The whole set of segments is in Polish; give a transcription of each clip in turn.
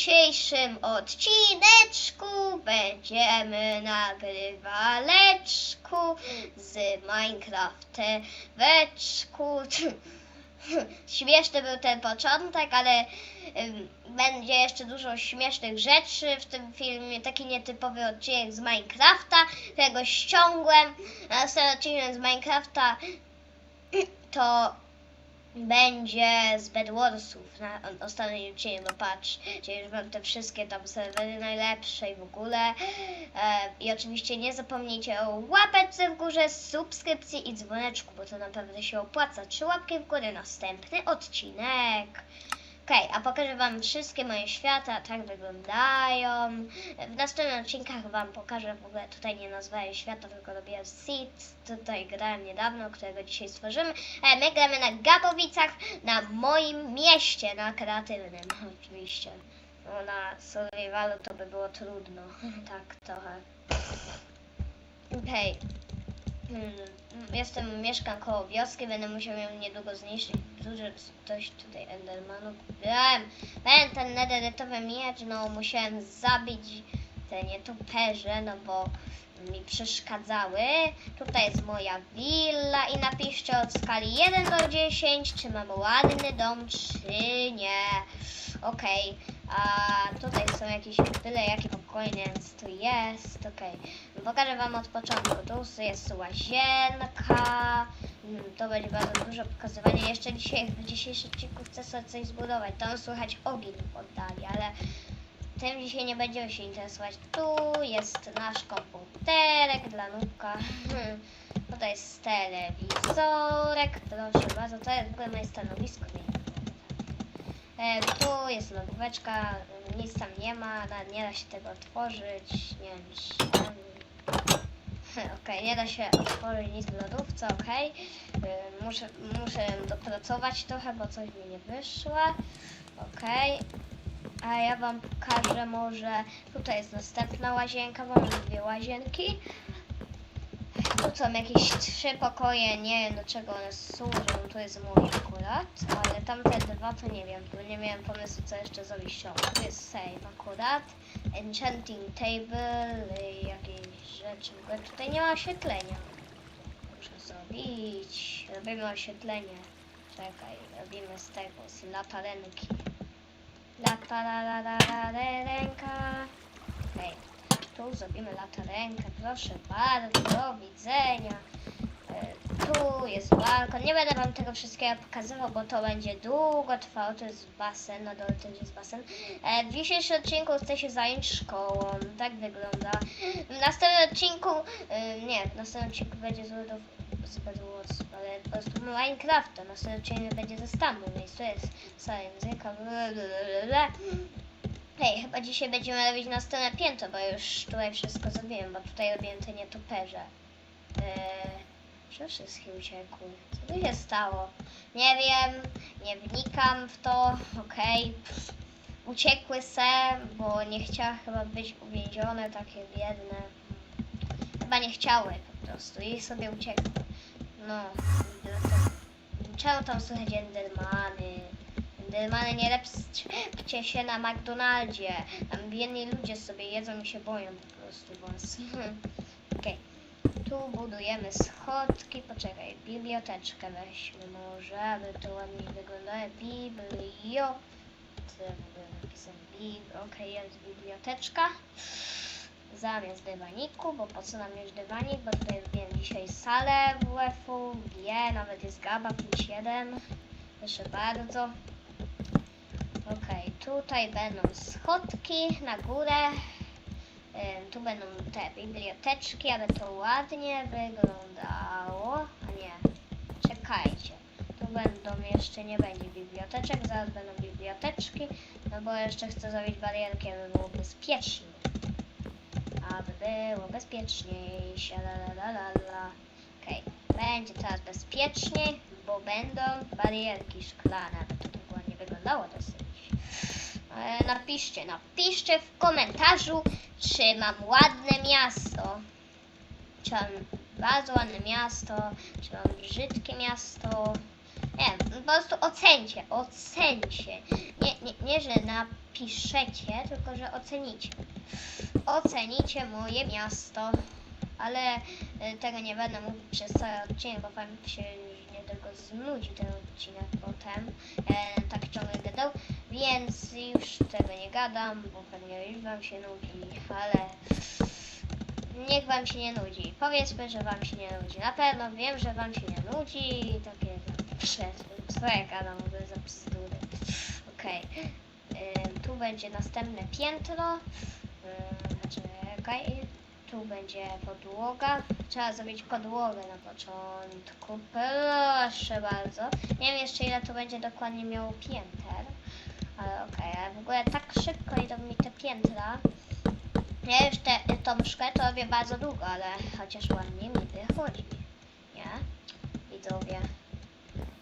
dzisiejszym odcineczku będziemy nagrywaleczku z Minecrafteweczku. Śmieszny był ten początek, ale będzie jeszcze dużo śmiesznych rzeczy w tym filmie. Taki nietypowy odcinek z Minecrafta, którego ściągłem. A następny odcinek z Minecrafta to będzie z Bedwarsów na ostatnim odcinku, bo patrz, już mam te wszystkie tam serwery najlepsze i w ogóle. E, I oczywiście nie zapomnijcie o łapeczce w górze, subskrypcji i dzwoneczku, bo to naprawdę się opłaca. Trzy łapki w górę, następny odcinek. Okej, a pokażę Wam wszystkie moje świata, tak wyglądają. W następnych odcinkach Wam pokażę, w ogóle tutaj nie nazwałem świata, tylko robię seed. Tutaj grałem niedawno, którego dzisiaj stworzymy. E, my gramy na Gabowicach, na moim mieście, na kreatywnym oczywiście. No, na survivalu to by było trudno, tak trochę. Okej. Hmm, Jestem, mieszkam koło wioski, będę musiał ją niedługo zniszczyć. Duży ktoś tutaj Endermanów. Wiem, wiem, ten nederytowy miecz, no musiałem zabić te nietoperze, no bo mi przeszkadzały. Tutaj jest moja willa i napiszcie od skali 1 do 10, czy mam ładny dom, czy nie. Okej, a tutaj są jakieś tyle jakie pokoje, więc tu jest, okej. Pokażę wam od początku. Tu jest łazienka. Mm, To będzie bardzo dużo pokazywania. Jeszcze dzisiaj, w dzisiejszym odcinku chcę sobie coś zbudować. Tam słychać ogień w oddali, ale tym dzisiaj nie będziemy się interesować. Tu jest nasz komputerek dla nubka. Hmm. Tutaj jest telewizorek. Proszę bardzo, to jest w ogóle moje stanowisko. E, tu jest lodóweczka, nic tam nie ma, nie da się tego otworzyć, nie wiem, tam... Okej, nie da się otworzyć nic w lodówce, okej. E, Muszę, muszę dopracować trochę, bo coś mi nie wyszło. Okej. A ja wam pokażę może, tutaj jest następna łazienka, bo mam dwie łazienki. Tu są jakieś trzy pokoje, nie wiem do czego one służą, to jest mój akurat, ale tamte dwa to nie wiem, bo nie miałem pomysłu co jeszcze zrobić. Tu jest save akurat, enchanting table, tutaj nie ma oświetlenia. Muszę zrobić, robimy oświetlenie. Czekaj, robimy z tego, z latarenki. Latararenka. Okej. Tu zrobimy latarenkę, proszę bardzo, do widzenia. Tu jest balkon. Nie będę wam tego wszystkiego pokazywał, bo to będzie długo trwało. To jest basen, na dole też jest basen. E, W dzisiejszym odcinku chcę się zająć szkołą. Tak wygląda. W następnym odcinku, e, nie, w następnym odcinku będzie z World z Bedwars, ale po prostu Minecrafta. Następny odcinek będzie ze stanu, więc to jest cała języka. blablabla. Hej, chyba dzisiaj będziemy robić następne piętro, bo już tutaj wszystko zrobiłem, bo tutaj robiłem te nietoperze. Eee, że wszystkie uciekły. Co tu się stało? Nie wiem, nie wnikam w to, okej. Pff, Uciekły se, bo nie chciały chyba być uwięzione, takie biedne. Chyba nie chciały po prostu i sobie uciekły. No, dlatego- czemu tam słychać endermany? Endermany nie lepcie się na McDonaldzie. Tam biedni ludzie sobie jedzą i się boją po prostu was. Okej. Tu budujemy schodki. Poczekaj, biblioteczkę weźmy może, aby to ładniej wyglądało. Biblio. Co ja w ogóle. Okej, jest biblioteczka. Zamiast dywaniku, bo po co nam już dywanik, bo tutaj robiłem dzisiaj salę WF-u, G, nawet jest GABA 5.1. Proszę bardzo. Okej, tutaj będą schodki na górę. Ym, tu będą te biblioteczki, aby to ładnie wyglądało. A nie, czekajcie. Tu będą jeszcze nie będzie biblioteczek, zaraz będą biblioteczki, no bo jeszcze chcę zrobić barierki, aby było bezpiecznie. Aby było bezpieczniej. La la la la la. Okej, będzie teraz bezpieczniej, bo będą barierki szklane, to tak ładnie wyglądało dosyć. E, Napiszcie, napiszcie w komentarzu, czy mam ładne miasto. Czy mam bardzo ładne miasto, czy mam brzydkie miasto. Nie po prostu ocencie, ocencie. Nie, nie, nie, że napiszecie, tylko że ocenicie. Ocenicie moje miasto. Ale y, tego nie będę mówił przez cały odcinek, bo wam się nie tylko znudzi ten odcinek potem. E, tak ciągle gadał, więc już tego nie gadam, bo pewnie już wam się nudzi, ale niech wam się nie nudzi. Powiedzmy, że wam się nie nudzi. Na pewno wiem, że wam się nie nudzi i takie co ja gadam w za bzdury. Okej, Ym, tu będzie następne piętro. Ym, Czekaj, tu będzie podłoga. Trzeba zrobić podłogę na początku. Proszę bardzo. Nie wiem jeszcze ile to będzie dokładnie miało pięter. Ale okej, ale w ogóle tak szybko idą mi te piętra. Ja już te, tą szkołę to robię bardzo długo, ale chociaż ładnie mi wychodzi. Nie? Widzowie.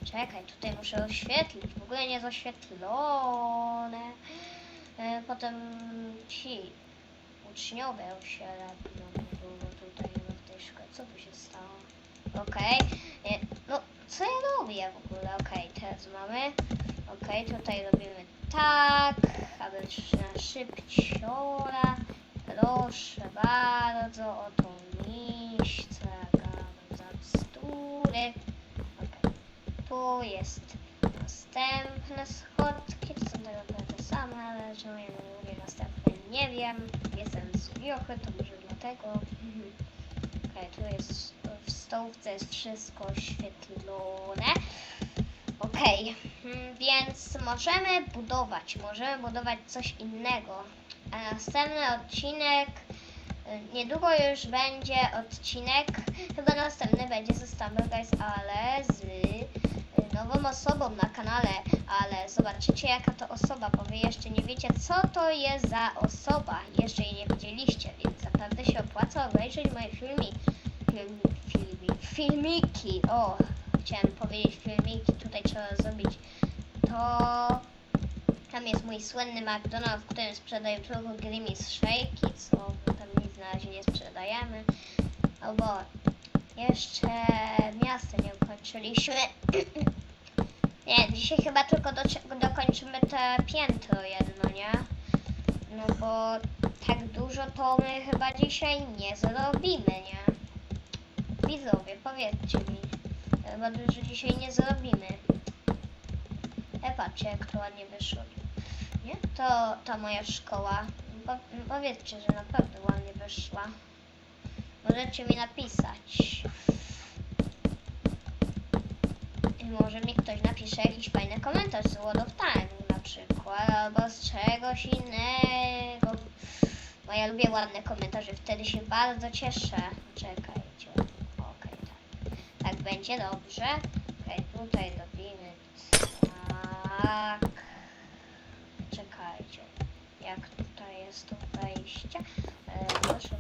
Czekaj, tutaj muszę oświetlić. W ogóle nie jest oświetlone. E, Potem ci uczniowie się robią długo tutaj no, tej szkole. Co tu się stało? Okej. E, No, co ja robię w ogóle? Okej, teraz mamy. Okej, tutaj robimy tak, aby na szybciora. Proszę bardzo, oto miejsce, gadam za bzdury. Okej. Tu jest następne schodki, to są tak te same, ale czemu ja mówię następne, nie wiem. Jestem z wiochy, to może dlatego. Mhm. Okej, tu jest w stołówce jest wszystko oświetlone. Okej, mm, więc możemy budować, możemy budować coś innego. A następny odcinek, y, niedługo już będzie odcinek, chyba następny będzie ze Stumble Guys, ale z y, nową osobą na kanale, ale zobaczycie jaka to osoba, bo wy jeszcze nie wiecie co to jest za osoba, jeszcze jej nie widzieliście, więc naprawdę się opłaca obejrzeć moje filmi, film, filmi, filmiki, o, chciałem powiedzieć filmiki, tutaj trzeba zrobić to tam jest mój słynny McDonald's, w którym sprzedają tylko Grimace Shake'i, co tam nic na razie nie sprzedajemy. Albo jeszcze miasto nie ukończyliśmy. nie, dzisiaj chyba tylko dokończymy te piętro jedno, nie? No bo tak dużo to my chyba dzisiaj nie zrobimy, nie? Widzowie, powiedzcie mi. Chyba dużo dzisiaj nie zrobimy. E, patrzcie, jak to ładnie wyszło. Nie? To ta moja szkoła. Po, powiedzcie, że naprawdę ładnie wyszła. Możecie mi napisać. I może mi ktoś napisze jakiś fajny komentarz z World of Time na przykład, albo z czegoś innego. Bo ja lubię ładne komentarze, wtedy się bardzo cieszę. Czekajcie. Okej, tak. Tak będzie dobrze. Okej, tutaj robimy tak. Czekajcie. Jak tutaj jest to wejście? E, proszę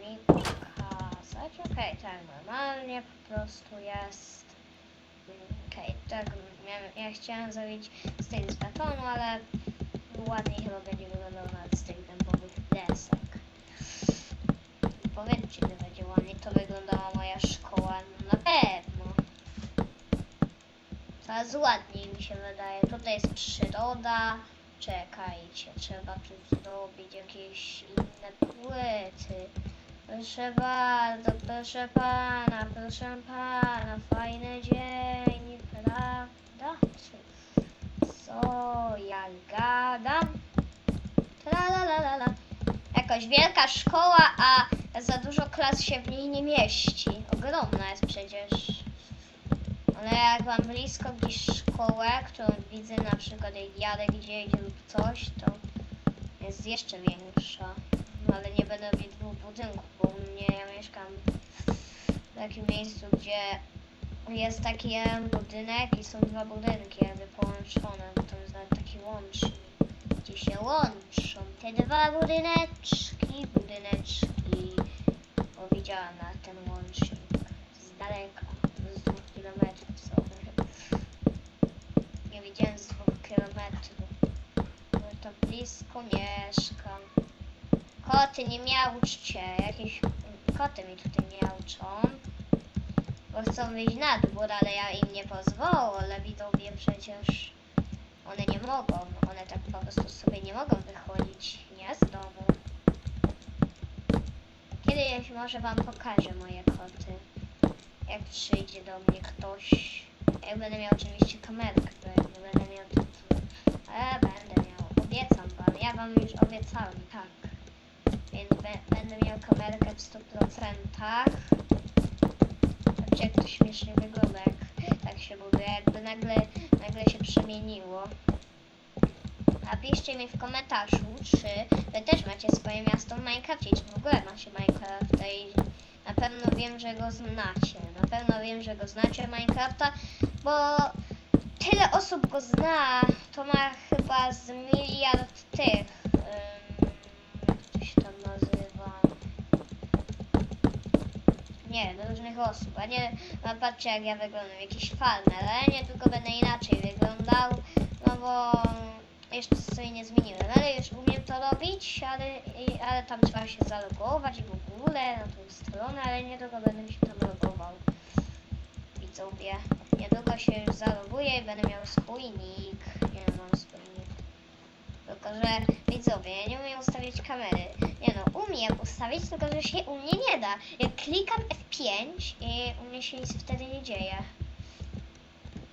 mi pokazać. Okej, tak normalnie po prostu jest. Okej, tak miałem, ja chciałem zrobić styl z betonu, ale ładniej chyba będzie wyglądał na z tych dębowych desek. Powiedzcie, że będzie ładnie to wyglądała moja szkoła. No na pewno. Coraz ładniej mi się wydaje. Tutaj jest przyroda. Czekajcie, trzeba tu zrobić jakieś inne płyty. Proszę bardzo, proszę pana, proszę pana, fajny dzień, prawda? Co ja gadam? Tra la la la. Jakoś wielka szkoła, a za dużo klas się w niej nie mieści. Ogromna jest przecież. Ale jak mam blisko gdzieś szkołę, którą widzę na przykład jak jadę gdzieś lub coś, to jest jeszcze większa. No ale nie będę robić dwóch budynków, bo u mnie ja mieszkam w takim miejscu, gdzie jest taki jeden budynek i są dwa budynki jakby połączone, bo to jest nawet taki łącznik, gdzie się łączą te dwa budyneczki, budyneczki, bo widziałam na ten łącznik z daleka, kilometrów sobie. Nie widziałem z dwóch kilometrów, bo to blisko mieszkam. Koty nie miauczcie, jakieś koty mi tutaj miauczą. Bo chcą wyjść na dwór, ale ja im nie pozwolę, widzowie, przecież one nie mogą, one tak po prostu sobie nie mogą wychodzić, nie z domu. Kiedyś może wam pokażę moje koty, jak przyjdzie do mnie ktoś, jak będę miał oczywiście kamerkę, jak nie będę miał to, to ale będę miał, obiecam wam, ja wam już obiecałem, tak. Więc będę miał kamerkę w 100%. Patrzcie, jak to śmiesznie wygląda, jak tak się buduje, jakby nagle, nagle się przemieniło. Napiszcie mi w komentarzu, czy wy też macie swoje miasto w Minecrafcie, czy w ogóle macie Minecrafta i na pewno wiem, że go znacie. Na pewno wiem, że go znacie Minecrafta, bo tyle osób go zna, to ma chyba z miliard tych, jak to się tam nazywa, nie wiem, różnych osób, a nie, no patrzcie jak ja wyglądam, jakiś farmer, ale nie tylko będę inaczej wyglądał, no bo jeszcze sobie nie zmieniłem, ale już umiem to robić, ale, ale tam trzeba się zalogować i w ogóle na tą stronę, ale niedługo będę się tam logował. Widzowie, niedługo się już zaloguję i będę miał swój nick, nie mam swój nick. Tylko, że widzowie, ja nie umiem ustawić kamery. Nie no, umiem ustawić, tylko że się u mnie nie da. Jak klikam F5 i u mnie się nic wtedy nie dzieje.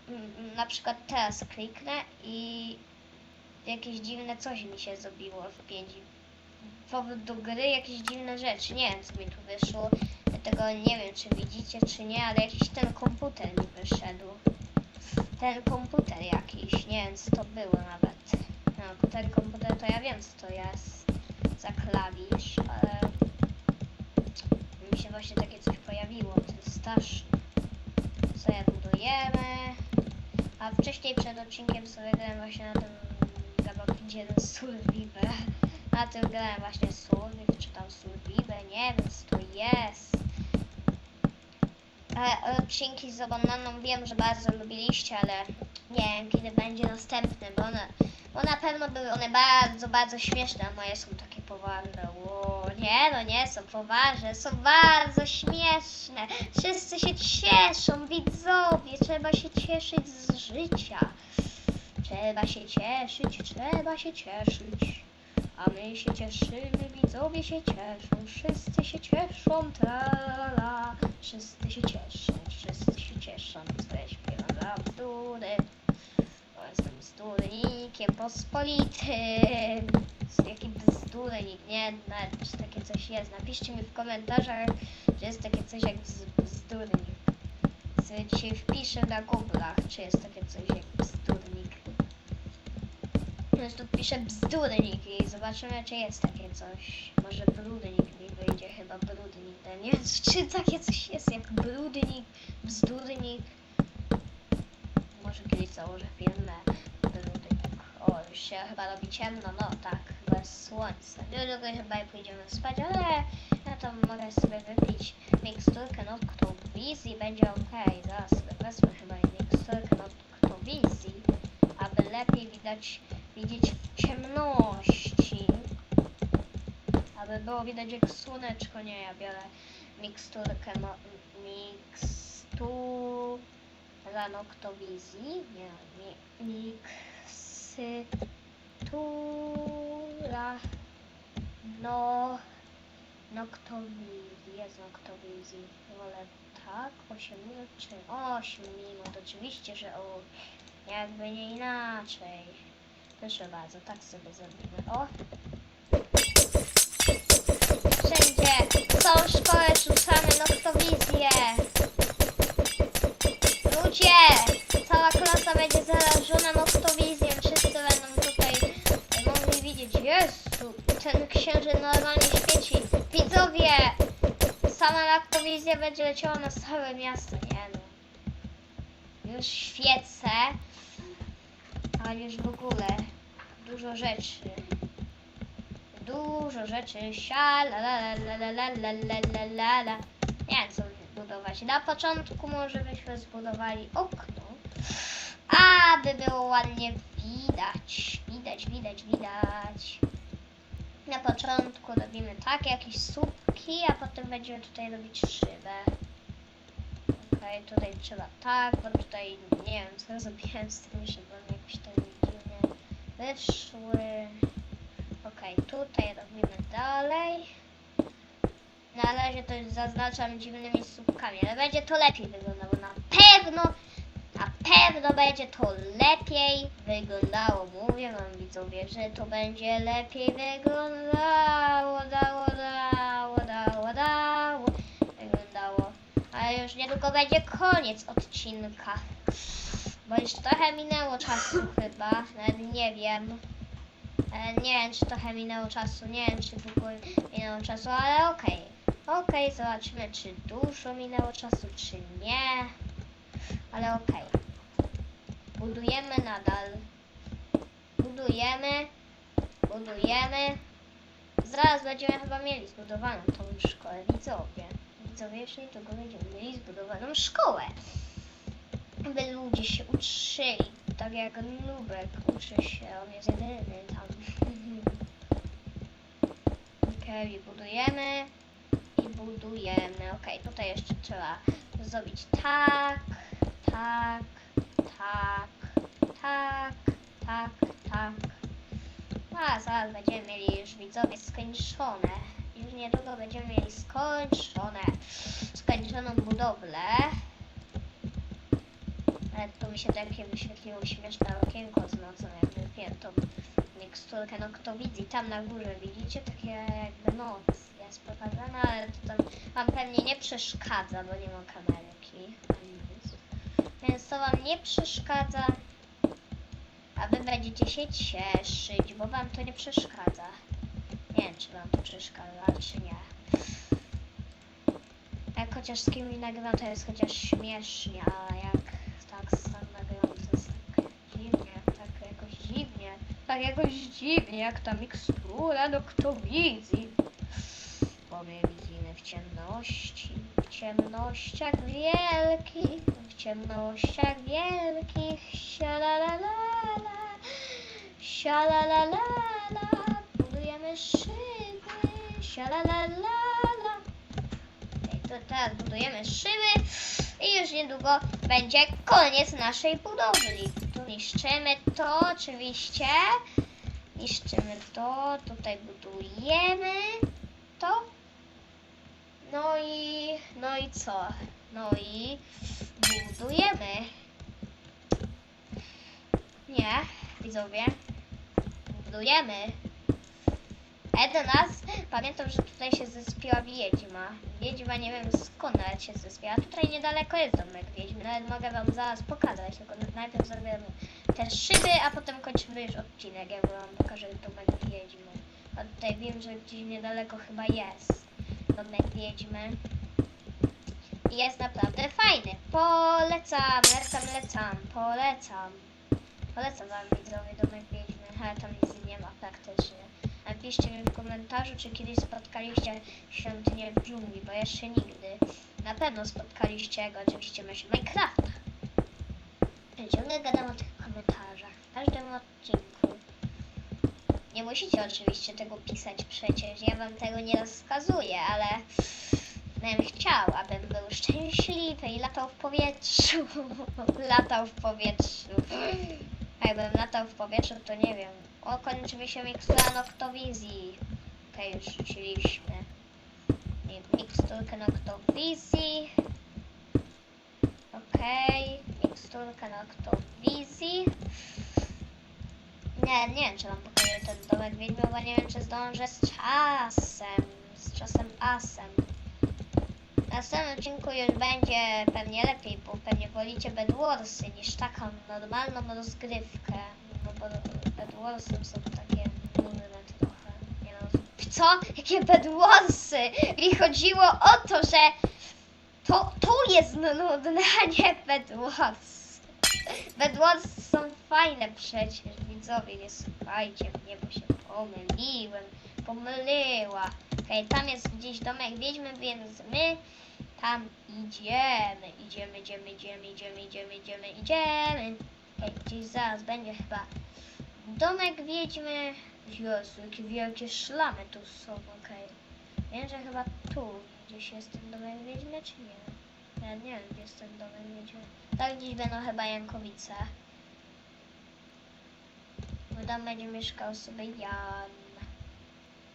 Mm, mm, Na przykład teraz kliknę i jakieś dziwne coś mi się zrobiło F5. Powrót do gry, jakieś dziwne rzeczy. Nie wiem co mi tu wyszło. Tego nie wiem czy widzicie czy nie, ale jakiś ten komputer mi wyszedł. Ten komputer jakiś, nie wiem co to było nawet. No, ten komputer to ja wiem co to jest za klawisz, ale mi się właśnie takie coś pojawiło, jest straszne. Co ja budujemy? A wcześniej przed odcinkiem sobie grałem właśnie na tym Gabakidzie Survivor. Na tym grałem właśnie Surviv, czy tam Survivor, nie wiem co to jest. Ale odcinki z Obonaną wiem, że bardzo lubiliście, ale nie wiem kiedy będzie następny, bo one, bo na pewno były one bardzo, bardzo śmieszne, a moje są takie poważne. Ło, nie no nie są poważne, są bardzo śmieszne. Wszyscy się cieszą, widzowie, trzeba się cieszyć z życia. Trzeba się cieszyć, trzeba się cieszyć. A my się cieszymy, widzowie się cieszą, wszyscy się cieszą, trala. Wszyscy się cieszą, wszyscy się cieszą, bzdury. Bo jestem bzdurnikiem pospolitym. Jaki bzdurnik, nie? Nawet czy takie coś jest. Napiszcie mi w komentarzach, czy jest takie coś jak bz- bzdurnik. Dzisiaj wpiszę na Google'ach, czy jest takie coś jak bzdurnik. Więc tu piszę bzdurnik i zobaczymy, czy jest takie coś. Może brudnik mi wyjdzie, chyba brudnik. No Nie wiem, czy takie coś jest jak brudnik, bzdurnik. Może kiedyś założę firmę brudnik. O, już się chyba robi ciemno, no tak, bez słońca. Niedługo chyba pójdziemy spać, ale ja to mogę sobie wypić miksturkę Noctowizji, będzie ok. Zaraz wezmę chyba miksturkę Noctowizji, aby lepiej widać, widzieć w ciemności. Aby było widać jak słoneczko, nie, ja biorę miksturkę, no, mikstura Noctowizji, nie, mi, miksytura, no, Noktowizji, jest Noktowizji, wolę tak, 8 minut czy 8 minut, oczywiście, że o, jakby nie inaczej. Proszę bardzo, tak sobie zrobimy, o. Wszędzie, całą szkołę rzucamy Noktowizję. Ludzie, cała klasa będzie zarażona Noktowizją, wszyscy będą tutaj mogli widzieć, Jezu, ten księżyc normalnie świeci. Widzowie, sama Noktowizja będzie leciała na całe miasto, nie no. Już świecę, ale już w ogóle dużo rzeczy. Dużo rzeczy, sia la la la la la la la la la. Nie wiem co budować. Na początku może byśmy zbudowali okno, aby było ładnie widać. Widać, widać, widać. Na początku robimy tak, jakieś słupki, a potem będziemy tutaj robić szybę. Okej, tutaj trzeba tak, bo tutaj nie wiem co zrobiłem z tym, żeby dziwnie wyszły. Okej, tutaj robimy dalej. Na razie to zaznaczam dziwnymi słupkami, ale będzie to lepiej wyglądało. Na pewno, na pewno będzie to lepiej wyglądało. Mówię wam widzowie, że to będzie lepiej wyglądało, dało, dało, dało, dało, wyglądało. Ale już niedługo będzie koniec odcinka. Bo już trochę minęło czasu chyba, nawet nie wiem. E, nie wiem, czy trochę minęło czasu, nie wiem, czy długo minęło czasu, ale okej. Okej, zobaczymy, czy dużo minęło czasu, czy nie. Ale okej. Budujemy nadal. Budujemy. Budujemy. Zaraz będziemy chyba mieli zbudowaną tą szkołę. Widzowie. Widzowie, jeszcze niedługo będziemy mieli zbudowaną szkołę. By ludzie się uczyli. Tak jak Nubek uczy się. On jest jedyny tam. Okej, budujemy. I budujemy. Okej, tutaj jeszcze trzeba zrobić tak, tak, tak, tak, tak, tak. A zaraz będziemy mieli już widzowie skończone. Już niedługo będziemy mieli skończone. Skończoną budowlę. Ale tu mi się takie wyświetliło śmieszne okienko z nocą, jakby wiem tą miksturkę noktowizji. Tam na górze widzicie takie jakby noc jest pokazana, ale to tam wam pewnie nie przeszkadza, bo nie ma kamerki. Więc to wam nie przeszkadza. A wy będziecie się cieszyć, bo wam to nie przeszkadza. Nie wiem, czy wam to przeszkadza, czy nie. Jak chociaż z kimś nagrywam, to jest chociaż śmiesznie, a jak tak sam nagrywam, to jest tak dziwnie, tak jakoś dziwnie. Tak jakoś dziwnie, jak ta mikstura noktowizji. Bo my widzimy w ciemności, w ciemnościach wielkich, w ciemnościach wielkich, sialalalala, sialalalala, budujemy szyby, sialalalala. Okej, to teraz budujemy szyby i już niedługo będzie koniec naszej budowli. Niszczymy to oczywiście, niszczymy to, tutaj budujemy to. No i, no i co? No i budujemy. Nie, widzowie. Budujemy. Eden nas, pamiętam, że tutaj się zespiła wiedźma. Wiedźma nie wiem skąd nawet się zespiła. Tutaj niedaleko jest domek wiedźmy. Nawet mogę wam zaraz pokazać, tylko najpierw zrobimy te szyby, a potem kończymy już odcinek, jak wam pokażę domek wiedźmy. A tutaj wiem, że gdzieś niedaleko chyba jest domek wiedźmy. I jest naprawdę fajny. Polecam, lecam, lecam, polecam. Polecam wam widzowie domek wiedźmy, ale tam nic nie ma praktycznie. Napiszcie mi w komentarzu, czy kiedyś spotkaliście świątynię w dżungli, bo jeszcze nigdy. Na pewno spotkaliście go, oczywiście macie Minecrafta. Ciągle gadam o tych komentarzach w każdym odcinku. Nie musicie oczywiście tego pisać przecież, ja wam tego nie rozkazuję, ale bym chciał, abym był szczęśliwy i latał w powietrzu. latał w powietrzu. A jakbym latał w powietrzu, to nie wiem. Kończy się mikstura noktowizji. Okej, już rzuciliśmy. Mi- Miksturkę noktowizji. Okej, miksturkę noktowizji. Nie, nie wiem, czy wam pokażę ten domek wiedźmy, nie wiem, czy zdążę z czasem. Z czasem asem. W następnym odcinku już będzie pewnie lepiej, bo pewnie wolicie Bedwarsy niż taką normalną rozgrywkę. Bo są takie nudne trochę. Nie no. Co? Jakie Bedwarsy? Mi chodziło o to, że to, to jest nudne, a nie Bedwars. Bedwarsy są fajne przecież, widzowie, nie słuchajcie mnie, bo się pomyliłem, pomyliła. Okej, tam jest gdzieś domek wiedźmy, więc my tam idziemy, idziemy, idziemy, idziemy, idziemy, idziemy, idziemy, idziemy. Gdzieś zaraz będzie chyba domek wiedźmy. Jakie wielkie szlamy tu są, okej. Wiem, że chyba tu gdzieś jest ten domek wiedźmy, czy nie? Ja nie wiem, gdzie jest ten domek wiedźmy. Tak gdzieś będą chyba Jankowice. Bo tam będzie mieszkał sobie Jan.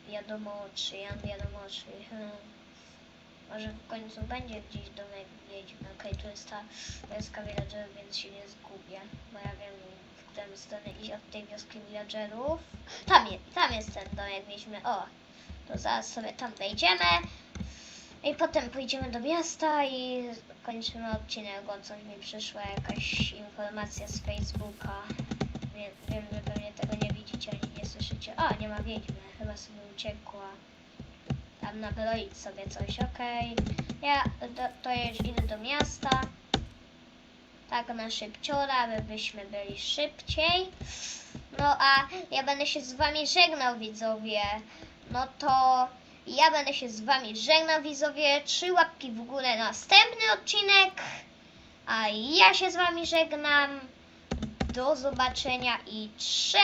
Wiadomo czy, Jan wiadomo czy. Hmm. Może w końcu będzie gdzieś domek wiedźmy. Okej, tu jest ta wioska villagerów, więc się nie zgubię. Bo ja wiem, w którą stronę iść od tej wioski villagerów. Tam jest, tam jest ten domek wiedźmy. O, to zaraz sobie tam wejdziemy. I potem pójdziemy do miasta i kończymy odcinek, bo coś mi przyszła jakaś informacja z Facebooka. Wiem, wiem, że pewnie tego nie widzicie ani nie słyszycie. O, nie ma wiedźmy, chyba sobie uciekła. Tam nabroić sobie coś, okej. Ja do, idę do miasta. Tak na szybciora, by byśmy byli szybciej. No a ja będę się z wami żegnał widzowie. No to ja będę się z wami żegnał widzowie. Trzy łapki w górę na następny odcinek. A ja się z wami żegnam. Do zobaczenia i cześć!